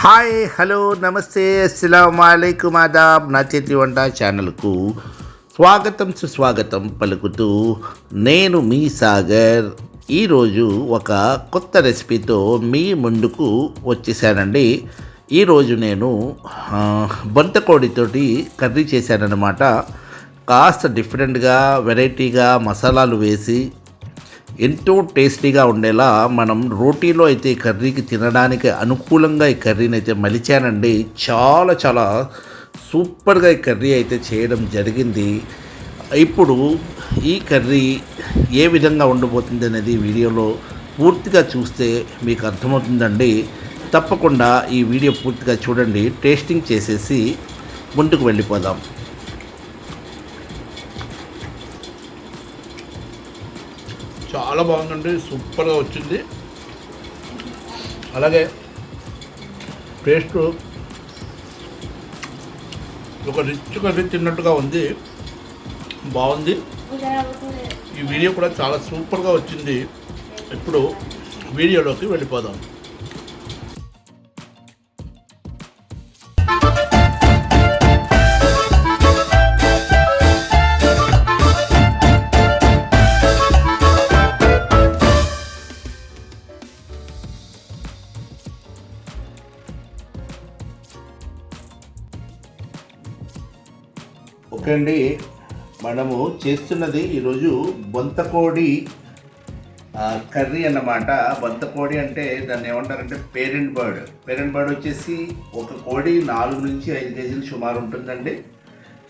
Hi hello నమస్తే అస్సలం అయికం ఆదాబ్ నా చేతి వంట ఛానల్కు స్వాగతం సుస్వాగతం పలుకుతూ నేను మీ సాగర్. ఈరోజు ఒక కొత్త రెసిపీతో మీ ముందుకు వచ్చేసానండి. ఈరోజు నేను బంతకోడితోటి కర్రీ చేశానన్నమాట. కాస్త డిఫరెంట్గా వెరైటీగా మసాలాలు వేసి ఎంతో టేస్టీగా ఉండేలా మనం రోటీలో అయితే ఈ కర్రీకి తినడానికి అనుకూలంగా ఈ కర్రీని అయితే మలిచానండి. చాలా చాలా సూపర్గా ఈ కర్రీ అయితే చేయడం జరిగింది. ఇప్పుడు ఈ కర్రీ ఏ విధంగా ఉండబోతుంది అనేది వీడియోలో పూర్తిగా చూస్తే మీకు అర్థమవుతుందండి. తప్పకుండా ఈ వీడియో పూర్తిగా చూడండి. టేస్టింగ్ చేసేసి ముందుకు వెళ్ళిపోదాం. చాలా బాగుందండి సూపర్గా వచ్చింది. అలాగే టేస్ట్ ఒక రిచ్ కర్రీ తిన్నట్టుగా ఉంది. బాగుంది. ఈ వీడియో కూడా చాలా సూపర్గా వచ్చింది. ఇప్పుడు వీడియోలోకి వెళ్ళిపోదాం. ఓకే అండి మనము చేస్తున్నది ఈరోజు బొంతకోడి కర్రీ అన్నమాట. బొంతకోడి అంటే దాన్ని ఏమంటారంటే పేరెంట్ బర్డ్. పేరెంట్ బర్డ్ వచ్చేసి ఒక కోడి నాలుగు నుంచి ఐదు కేజీలు సుమారు ఉంటుందండి.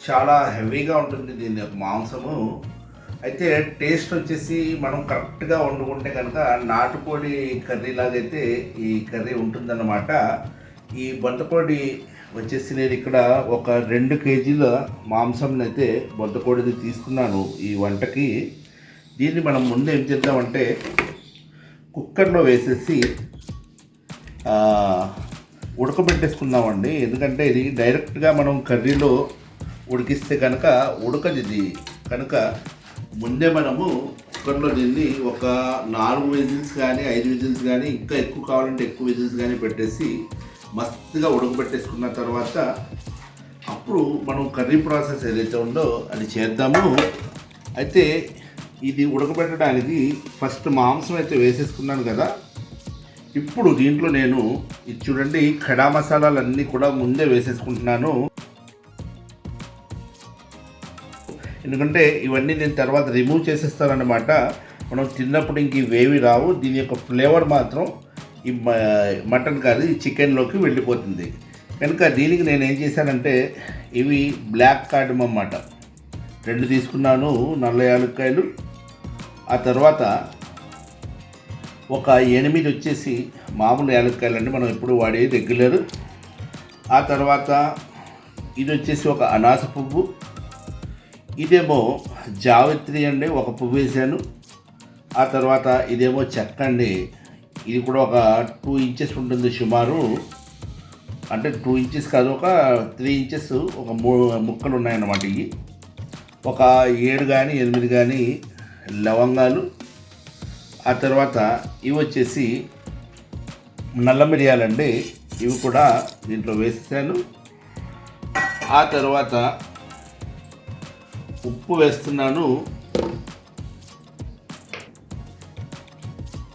చాలా హెవీగా ఉంటుంది దీని యొక్క మాంసము. అయితే టేస్ట్ వచ్చేసి మనం కరెక్ట్గా వండుకుంటే కనుక నాటుకోడి కర్రీ లాగైతే ఈ కర్రీ ఉంటుందన్నమాట. ఈ బొంతకోడి వచ్చేసి నేను ఇక్కడ ఒక రెండు కేజీల మాంసం అయితే బొంతకోడిది తీసుకున్నాను ఈ వంటకి. దీన్ని మనం ముందు ఏం చేద్దామంటే కుక్కర్లో వేసేసి ఉడకబెట్టేసుకుందామండి. ఎందుకంటే ఇది డైరెక్ట్గా మనం కర్రీలో ఉడికిస్తే కనుక ఉడకది ఇది కనుక ముందే మనము కుక్కర్లో దీన్ని ఒక నాలుగు విజిల్స్ కానీ ఐదు విజిల్స్ కానీ ఇంకా ఎక్కువ కావాలంటే ఎక్కువ విజిల్స్ కానీ పెట్టేసి మస్తుగా ఉడకబెట్టేసుకున్న తర్వాత అప్పుడు మనం కర్రీ ప్రాసెస్ ఏదైతే ఉందో అది చేద్దాము. అయితే ఇది ఉడకబెట్టడానికి ఫస్ట్ మాంసం అయితే వేసేసుకున్నాను కదా. ఇప్పుడు దీంట్లో నేను ఇది చూడండి ఖడా మసాలాలన్నీ కూడా ముందే వేసేసుకుంటున్నాను. ఎందుకంటే ఇవన్నీ నేను తర్వాత రిమూవ్ చేసేస్తానన్నమాట. మనం తిన్నప్పుడు ఇంక ఇవేవి రావు. దీని యొక్క ఫ్లేవర్ మాత్రం ఈ మ- మటన్ కర్రీ చికెన్లోకి వెళ్ళిపోతుంది. కనుక దీనికి నేను ఏం చేశానంటే ఇవి బ్లాక్ కార్డమ్ అన్నమాట. రెండు తీసుకున్నాను నల్ల యాలక్కాయలు. ఆ తర్వాత ఒక ఎనిమిది వచ్చేసి మామూలు యాలక్కాయలు అంటే మనం ఎప్పుడు వాడే రెగ్యులర్. ఆ తర్వాత ఇది వచ్చేసి ఒక అనాస పువ్వు. ఇదేమో జావిత్రి అండి ఒక పువ్వు వేసాను ఆ తర్వాత ఇదేమో చెక్క అండి ఇది కూడా ఒక టూ ఇంచెస్ ఉంటుంది సుమారు. అంటే టూ ఇంచెస్ కాదు ఒక త్రీ ఇంచెస్ ఒక మూ ముక్కలు ఉన్నాయన్నమాట ఇవి. ఒక ఏడు కానీ ఎనిమిది కానీ లవంగాలు. ఆ తర్వాత ఇవి వచ్చేసి నల్ల మిరియాలండి. ఇవి కూడా దీంట్లో వేసేసాను ఆ తర్వాత ఉప్పు వేస్తున్నాను.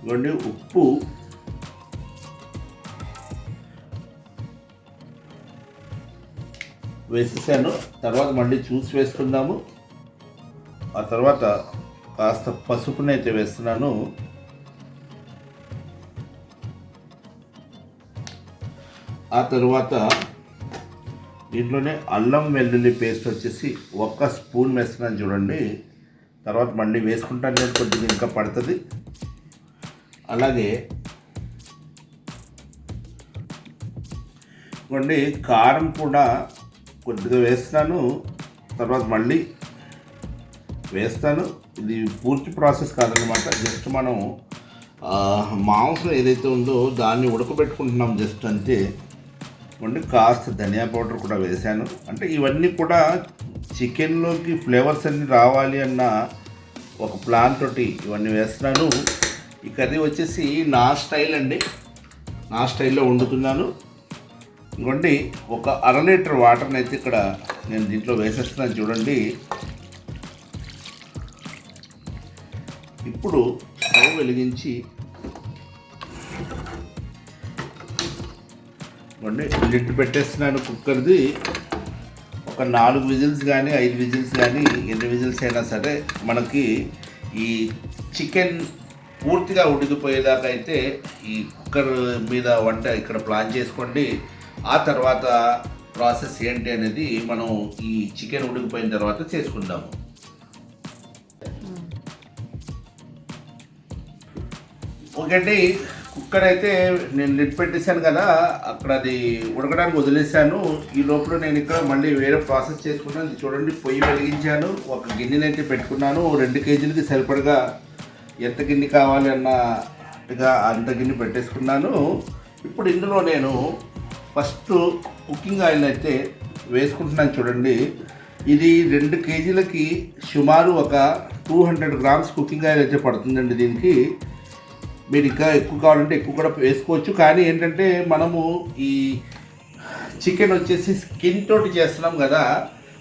ఇవ్వండి ఉప్పు. వేసేసాను. తర్వాత మళ్ళీ చూసి వేసుకుందాము. ఆ తర్వాత కాస్త పసుపునైతే వేస్తున్నాను. ఆ తర్వాత దీంట్లోనే అల్లం వెల్లుల్లి పేస్ట్ వచ్చేసి ఒక్క స్పూన్ వేస్తున్నాను చూడండి. తర్వాత మళ్ళీ వేసుకుంటాను నేను కొద్దిగా ఇంకా పడుతుంది. అలాగే ఇవ్వండి కారం కూడా కొద్దిగా వేస్తాను తర్వాత మళ్ళీ వేస్తాను. ఇది పూర్తి ప్రాసెస్ కాదనమాట జస్ట్ మనం మాంసం ఏదైతే ఉందో దాన్ని ఉడకబెట్టుకుంటున్నాం జస్ట్ అంతే. వండి కాస్త ధనియా పౌడర్ కూడా వేశాను. అంటే ఇవన్నీ కూడా చికెన్లోకి ఫ్లేవర్స్ అన్నీ రావాలి అన్న ఒక ప్లాన్ తోటి ఇవన్నీ వేస్తున్నాను. ఈ కర్రీ వచ్చేసి నా స్టైల్ అండి. నా స్టైల్లో వండుతున్నాను. ఇంకోండి ఒక అర లీటర్ వాటర్ని అయితే ఇక్కడ నేను దీంట్లో వేసేస్తున్నాను చూడండి. ఇప్పుడు స్టవ్ వెలిగించి ఇవ్వండి లిడ్ పెట్టేస్తున్నాను కుక్కర్ది. ఒక నాలుగు విజిల్స్ కానీ ఐదు విజిల్స్ కానీ ఎన్ని విజిల్స్ అయినా సరే మనకి ఈ చికెన్ పూర్తిగా ఉడికిపోయేదాకా అయితే ఈ కుక్కర్ మీద వంట ఇక్కడ ప్లాన్ చేసుకోండి. ఆ తర్వాత ప్రాసెస్ ఏంటి అనేది మనం ఈ చికెన్ ఉడికిపోయిన తర్వాత చేసుకుందాము. ఒకటి కుక్కర్ అయితే నేను లిట్ పెట్టేశాను కదా అక్కడ అది ఉడకడానికి వదిలేశాను. ఈ లోపల నేను ఇక్కడ మళ్ళీ వేరే ప్రాసెస్ చేసుకున్నాను. చూడండి పొయ్యి వెలిగించాను. ఒక గిన్నెనైతే పెట్టుకున్నాను. రెండు కేజీలకి సరిపడగా ఎంత గిన్నె కావాలి అన్నట్టుగా అంత గిన్నె పెట్టేసుకున్నాను. ఇప్పుడు ఇందులో నేను ఫస్ట్ కుకింగ్ ఆయిల్ అయితే వేసుకుంటున్నాను చూడండి. ఇది రెండు కేజీలకి సుమారు ఒక two hundred grams cooking oil అయితే పడుతుందండి దీనికి. మీరు ఇంకా ఎక్కువ కావాలంటే ఎక్కువ కూడా వేసుకోవచ్చు. కానీ ఏంటంటే మనము ఈ చికెన్ వచ్చేసి స్కిన్ తోటి చేస్తున్నాం కదా.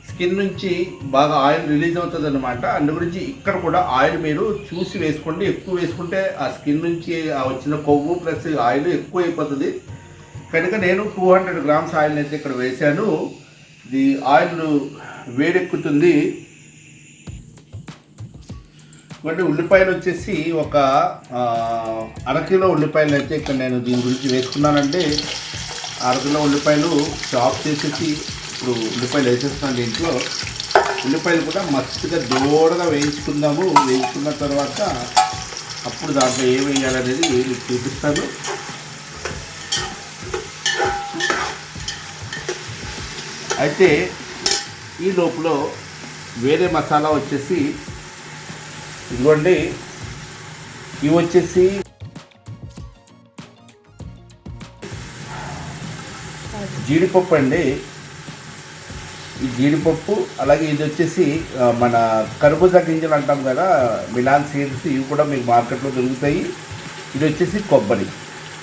స్కిన్ నుంచి బాగా ఆయిల్ రిలీజ్ అవుతుంది అనమాట అందు గురించి ఇక్కడ కూడా ఆయిల్ మీరు చూసి వేసుకోండి. ఎక్కువ వేసుకుంటే ఆ స్కిన్ నుంచి ఆ వచ్చిన కొవ్వు ప్లస్ ఆయిల్ ఎక్కువ అయిపోతుంది. కనుక నేను టూ హండ్రెడ్ గ్రామ్స్ ఆయిల్ అయితే ఇక్కడ వేశాను. ఇది ఆయిల్ వేడెక్కుతుంది. ఇవ్వండి ఉల్లిపాయలు వచ్చేసి ఒక అరకిలో ఉల్లిపాయలు అయితే ఇక్కడ నేను దీని గురించి వేసుకున్నానంటే అరకిలో ఉల్లిపాయలు చాప్ చేసేసి ఇప్పుడు ఉల్లిపాయలు వేసేస్తున్నాను దీంట్లో. ఉల్లిపాయలు కూడా మస్తుగా దూడగా వేయించుకుందాము. వేయించుకున్న తర్వాత అప్పుడు దాంట్లో ఏం వేయాలనేది మీకు చూపిస్తాను అయితే ఈ లోపల వేరే మసాలా వచ్చేసి ఇదిగోండి. ఇవి వచ్చేసి జీడిపప్పు అండి. ఈ జీడిపప్పు అలాగే ఇది వచ్చేసి మన కర్బూజా గింజలు అంటాం కదా మిలాన్ సీడ్స్ ఇవి కూడా మీకు మార్కెట్లో దొరుకుతాయి. ఇది వచ్చేసి కొబ్బరి.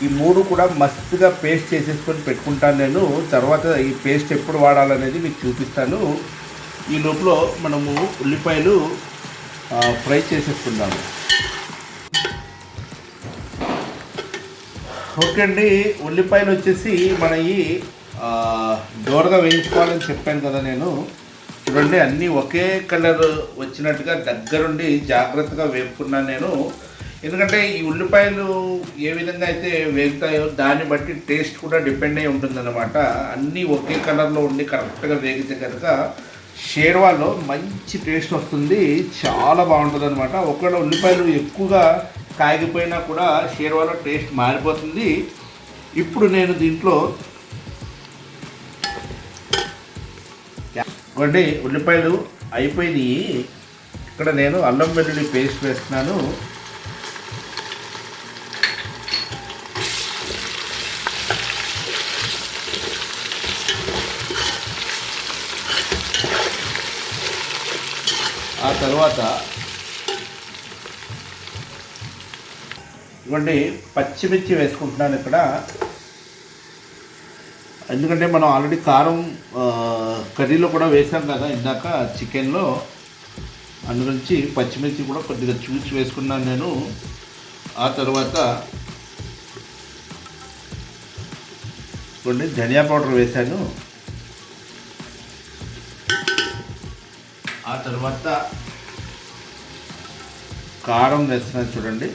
ఈ మూడు కూడా మస్తుగా పేస్ట్ చేసేసుకొని పెట్టుకుంటాను నేను. తర్వాత ఈ పేస్ట్ ఎప్పుడు వాడాలనేది మీకు చూపిస్తాను. ఈ లోపల మనము ఉల్లిపాయలు ఫ్రై చేసేసుకుందాము. ఓకే అండి ఉల్లిపాయలు వచ్చేసి మన ఈ దోరగా వేయించుకోవాలని చెప్పాను కదా నేను. చూడండి అన్నీ ఒకే కలర్ వచ్చినట్టుగా దగ్గరుండి జాగ్రత్తగా వేపుకున్నాను నేను. ఎందుకంటే ఈ ఉల్లిపాయలు ఏ విధంగా అయితే వేగుతాయో దాన్ని బట్టి టేస్ట్ కూడా డిపెండ్ అయి ఉంటుందన్నమాట. అన్నీ ఒకే కలర్లో ఉండి కరెక్ట్గా వేగితే కనుక షేర్వాలో మంచి టేస్ట్ వస్తుంది. చాలా బాగుంటుంది అనమాట ఒకవేళ ఉల్లిపాయలు ఎక్కువగా కాగిపోయినా కూడా షేర్వాలో టేస్ట్ మారిపోతుంది. ఇప్పుడు నేను దీంట్లో ఇవ్వండి ఉల్లిపాయలు అయిపోయినాయి. ఇక్కడ నేను అల్లం వెల్లుల్లి పేస్ట్ వేస్తున్నాను. ఆ తర్వాత ఇవ్వండి పచ్చిమిర్చి వేసుకుంటున్నాను ఇక్కడ. ఎందుకంటే మనం ఆల్రెడీ కారం కర్రీలో కూడా వేసాం కదా ఇందాక చికెన్లో. అందుగురించి పచ్చిమిర్చి కూడా కొద్దిగా చూసి వేసుకున్నాను నేను. ఆ తర్వాత కొన్ని ధనియా పౌడర్ వేశాను. ఆ తర్వాత కారం వేస్తున్నాను చూడండి.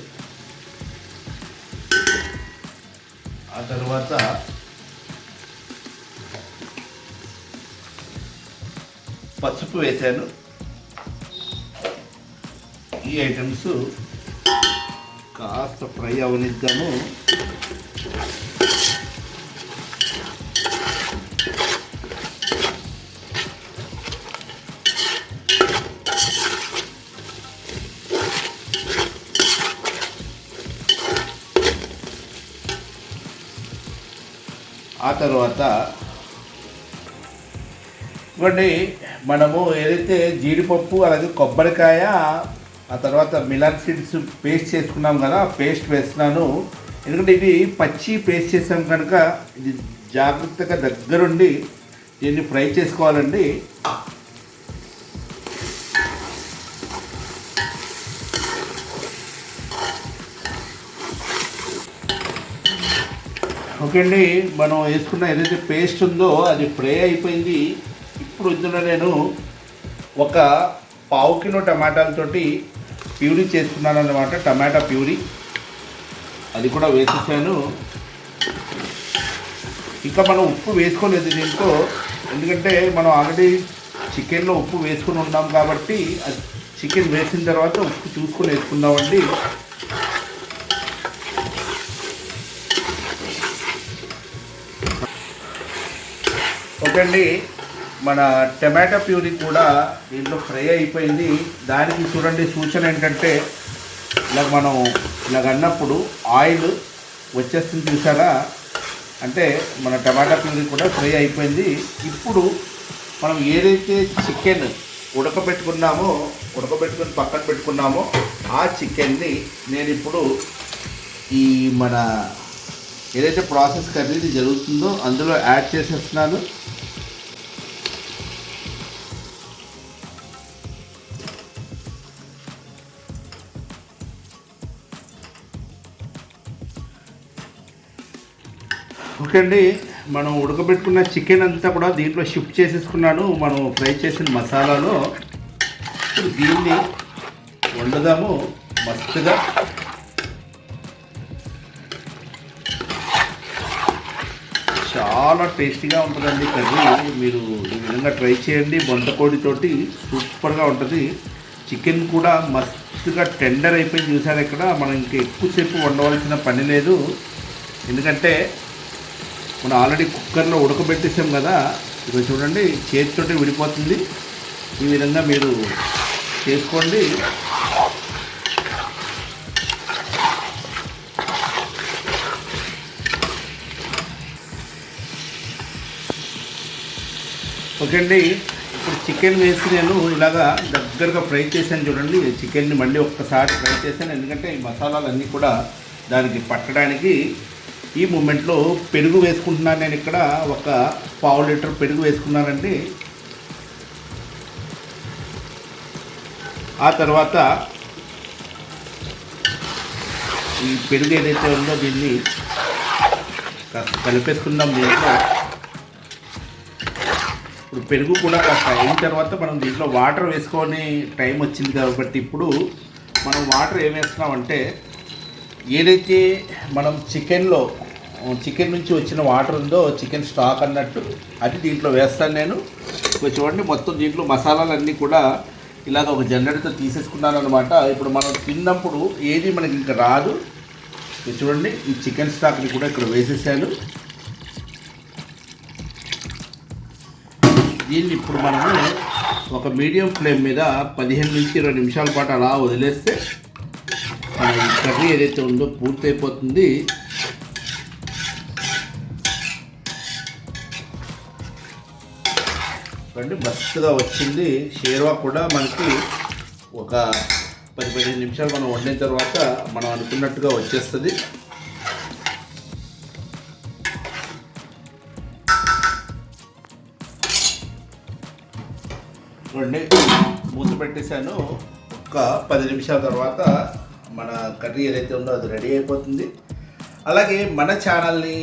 ఆ తర్వాత పసుపు వేశాను ఈ ఐటమ్స్ కాస్త ఫ్రై అవనిద్దాము. ఆ తర్వాత ఇవ్వండి మనము ఏదైతే జీడిపప్పు అలాగే కొబ్బరికాయ ఆ తర్వాత మిలాన్ సీడ్స్ పేస్ట్ చేసుకున్నాం కదా పేస్ట్ వేస్తున్నాను. ఎందుకంటే ఇది పచ్చి పేస్ట్ చేసాం కనుక ఇది జాగ్రత్తగా దగ్గరుండి దీన్ని ఫ్రై చేసుకోవాలండి. ఓకే అండి మనం వేసుకున్న ఏదైతే పేస్ట్ ఉందో అది ఫ్రై అయిపోయింది. ఇప్పుడు ఇందులో నేను ఒక పావు కిలో టమాటాలతోటి ప్యూరీ చేసుకున్నాను అన్నమాట టమాటా ప్యూరీ. అది కూడా వేసేసాను. ఇంకా మనం ఉప్పు వేసుకోలేదు దీంట్లో ఎందుకంటే మనం ఆల్రెడీ చికెన్లో ఉప్పు వేసుకుని ఉన్నాం కాబట్టి అది చికెన్ వేసిన తర్వాత ఉప్పు చూసుకొని వేసుకుందామండి. ఓకే అండి. మన టమాటా ప్యూరీ కూడా దీంట్లో ఫ్రై అయిపోయింది. దానికి చూడండి సూచన ఏంటంటే ఇలా మనం ఇలాగ అన్నప్పుడు ఆయిల్ వచ్చేస్తుంది చూసారా? అంటే మన టమాటా ప్యూరీ కూడా ఫ్రై అయిపోయింది. ఇప్పుడు మనం ఏదైతే చికెన్ ఉడకబెట్టుకున్నామో ఉడకబెట్టుకుని పక్కన పెట్టుకున్నామో ఆ చికెన్ని నేను ఇప్పుడు ఈ మన ఏదైతే ప్రాసెస్ కర్రీది జరుగుతుందో అందులో యాడ్ చేసేస్తున్నాను. ఓకే అండి మనం ఉడకబెట్టుకున్న చికెన్ అంతా కూడా దీంట్లో షిఫ్ట్ చేసేసుకున్నాను. మనం ఫ్రై చేసిన మసాలాలో ఇప్పుడు దీన్ని వండుదాము. మస్తుగా. చాలా టేస్టీగా ఉంటుందండి కర్రీ. మీరు ఈ విధంగా ట్రై చేయండి. బొంతకోడితోటి సూపర్గా ఉంటుంది. చికెన్ కూడా మస్తుగా టెండర్ అయిపోయి చూసారు ఇక్కడ? మనం ఇంకా ఎక్కువసేపు వండవలసిన పని లేదు. ఎందుకంటే మనం ఆల్రెడీ కుక్కర్లో ఉడకబెట్టేసాం కదా. ఇక్కడ చూడండి చేతితోటే విడిపోతుంది. ఈ విధంగా మీరు చేసుకోండి. ఓకే అండి ఇప్పుడు చికెన్ వేసి నేను ఇలాగా దగ్గరగా ఫ్రై చేశాను చూడండి. చికెన్ని మళ్ళీ ఒక్కసారి ఫ్రై చేశాను ఎందుకంటే ఈ మసాలాలన్నీ కూడా దానికి పట్టడానికి ఈ మూమెంట్లో పెరుగు వేసుకుంటున్నాను నేను ఇక్కడ. ఒక పావు లీటర్ పెరుగు వేసుకున్నానండి. ఆ తర్వాత ఈ పెరుగు ఏదైతే ఉందో దీన్ని కాస్త కలిపేసుకుందాం దీంట్లో. ఇప్పుడు పెరుగు కూడా కాస్త అయిన తర్వాత మనం దీంట్లో వాటర్ వేసుకొని టైం వచ్చింది కాబట్టి ఇప్పుడు మనం వాటర్ ఏం వేస్తున్నామంటే ఏదైతే మనం చికెన్లో చికెన్ నుంచి వచ్చిన వాటర్ ఉందో చికెన్ స్టాక్ అన్నట్టు అది దీంట్లో వేస్తాను నేను. ఇప్పుడు చూడండి మొత్తం దీంట్లో మసాలాలన్నీ కూడా ఇలాగ ఒక జల్లెడతో తీసేసుకున్నాను అనమాట ఇప్పుడు మనం తిన్నప్పుడు ఏది మనకి ఇంకా రాదు. చూడండి ఈ చికెన్ స్టాక్ని కూడా ఇక్కడ వేసేసాను. దీన్ని ఇప్పుడు మనము ఒక మీడియం ఫ్లేమ్ మీద పదిహేను నుంచి ఇరవై నిమిషాల పాటు అలా వదిలేస్తే ఈ కర్రీ ఏదైతే ఉందో పూర్తయిపోతుంది. రండి మస్తుగా వచ్చింది. షేర్వా కూడా మనకి ఒక పది పదిహేను నిమిషాలు మనం వండిన తర్వాత మనం అనుకున్నట్టుగా వచ్చేస్తుంది. చూడండి మూత పెట్టేశాను. ఒక పది నిమిషాల తర్వాత మన కర్రీ ఏదైతే ఉందో అది రెడీ అయిపోతుంది. అలాగే మన ఛానల్ని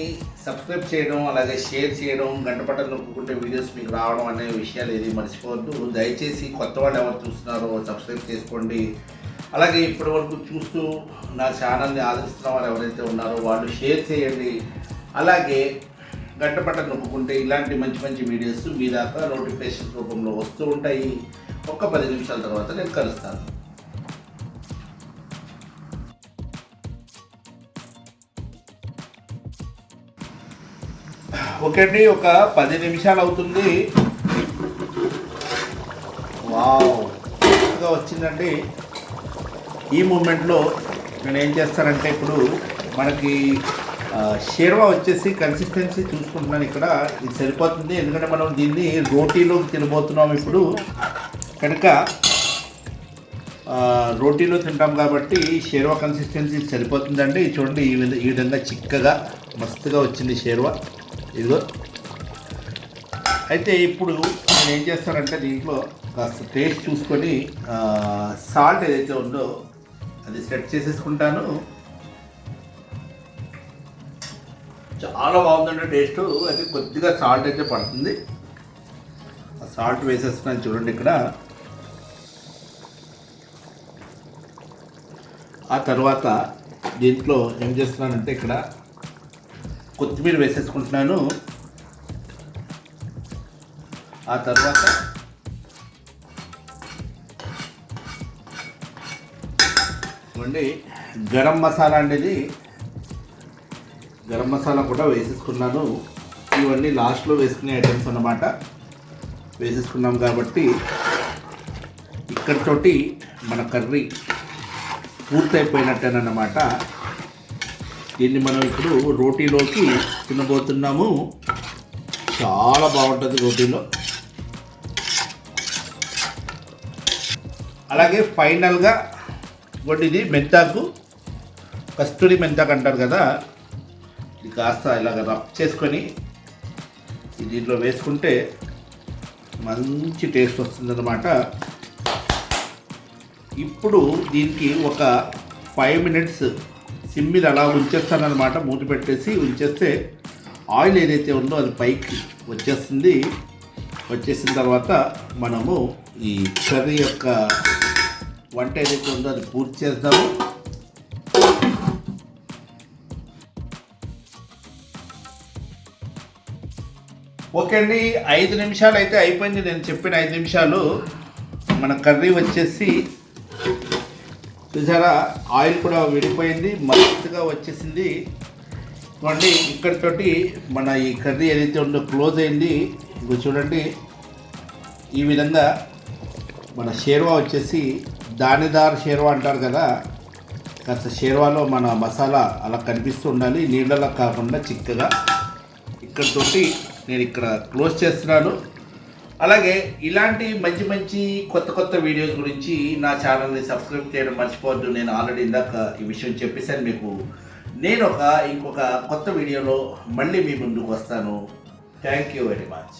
సబ్స్క్రైబ్ చేయడం అలాగే షేర్ చేయడం గంట పట్టలు నొక్కుంటే వీడియోస్ మీకు రావడం అనే విషయాలు ఏది మర్చిపోవద్దు. దయచేసి కొత్త వాళ్ళు ఎవరు చూస్తున్నారో సబ్స్క్రైబ్ చేసుకోండి. అలాగే ఇప్పటి వరకు చూస్తూ నా ఛానల్ని ఆదరిస్తున్న వారు ఎవరైతే ఉన్నారో వాళ్ళు షేర్ చేయండి. అలాగే గంట పట్ట నొక్కుంటే ఇలాంటి మంచి మంచి వీడియోస్ మీ దాకా నోటిఫికేషన్ రూపంలో వస్తూ ఉంటాయి. ఒక్క పది నిమిషాల తర్వాత నేను కలుస్తాను. ఓకే అండి ఒక పది నిమిషాలు అవుతుంది. వావ్గా వచ్చిందండి. ఈ మూమెంట్లో నేను ఏం చేస్తానంటే ఇప్పుడు మనకి షేర్వా వచ్చేసి కన్సిస్టెన్సీ చూసుకుంటున్నాను ఇక్కడ. ఇది సరిపోతుంది. ఎందుకంటే మనం దీన్ని రోటీలోకి తినబోతున్నాం ఇప్పుడు. కనుక రోటీలో తింటాం కాబట్టి షేర్వా కన్సిస్టెన్సీ సరిపోతుందండి. చూడండి ఈ ఈ విధంగా చిక్కగా మస్తుగా వచ్చింది షేర్వా. ఇదిగో. అయితే ఇప్పుడు నేను ఏం చేస్తానంటే దీంట్లో కాస్త టేస్ట్ చూసుకొని సాల్ట్ ఏదైతే ఉందో అది సెట్ చేసేసుకుంటాను. చాలా బాగుందండి టేస్ట్ అది కొద్దిగా సాల్ట్ అయితే పడుతుంది. ఆ సాల్ట్ వేసేస్తున్నాను చూడండి ఇక్కడ. ఆ తర్వాత దీంట్లో ఏం చేస్తున్నానంటే ఇక్కడ కొత్తిమీర వేసేసుకుంటున్నాను. ఆ తర్వాత చూడండి గరం మసాలా అనేది గరం మసాలా కూడా వేసేసుకున్నాను. ఇవన్నీ లాస్ట్లో వేసుకునే ఐటమ్స్ అన్నమాట. వేసేసుకున్నాం కాబట్టి ఇక్కడితోటి మన కర్రీ పూర్తయిపోయినట్టేనమాట దీన్ని మనం ఇప్పుడు రోటీలోకి తినబోతున్నాము. చాలా బాగుంటుంది రోటీలో. అలాగే ఫైనల్గా ఇంకోటి ఇది మెంతాకు. కస్తూరి మెంతాకు అంటారు కదా ఇది కాస్త ఇలాగ రఫ్ చేసుకొని దీంట్లో వేసుకుంటే మంచి టేస్ట్ వస్తుందన్నమాట. ఇప్పుడు దీనికి ఒక ఫైవ్ మినిట్స్ సిమ్ మీద అలా ఉంచేస్తానమాట మూత పెట్టేసి ఉంచేస్తే ఆయిల్ ఏదైతే ఉందో అది పైకి వచ్చేస్తుంది. వచ్చేసిన తర్వాత మనము ఈ కర్రీ యొక్క వంట ఏదైతే ఉందో అది పూర్తి చేద్దాము. ఓకే అండి ఐదు నిమిషాలు అయితే అయిపోయింది. నేను చెప్పిన ఐదు నిమిషాలు మన కర్రీ వచ్చేసి చూసారా ఆయిల్ కూడా విడిపోయింది మస్తుగా వచ్చేసింది. చూడండి ఇక్కడితోటి మన ఈ కర్రీ ఏదైతే ఉందో క్లోజ్ అయింది ఇగో చూడండి. ఈ విధంగా మన షేర్వా వచ్చేసి దానిదార్ షేర్వా అంటారు కదా. కాస్త షేర్వాలో మన మసాలా అలా కనిపిస్తూ ఉండాలి నీళ్ళలా కాకుండా చిక్కగా. ఇక్కడతోటి నేను ఇక్కడ క్లోజ్ చేస్తున్నాను. అలాగే ఇలాంటి మంచి మంచి కొత్త కొత్త వీడియోస్ గురించి నా ఛానల్ని సబ్స్క్రైబ్ చేయడం మర్చిపోవద్దు. నేను ఆల్రెడీ ఇందాక ఈ విషయం చెప్పేశాను మీకు. నేను ఒక ఇంకొక కొత్త వీడియోలో మళ్ళీ మీ ముందుకు వస్తాను. Thank you very much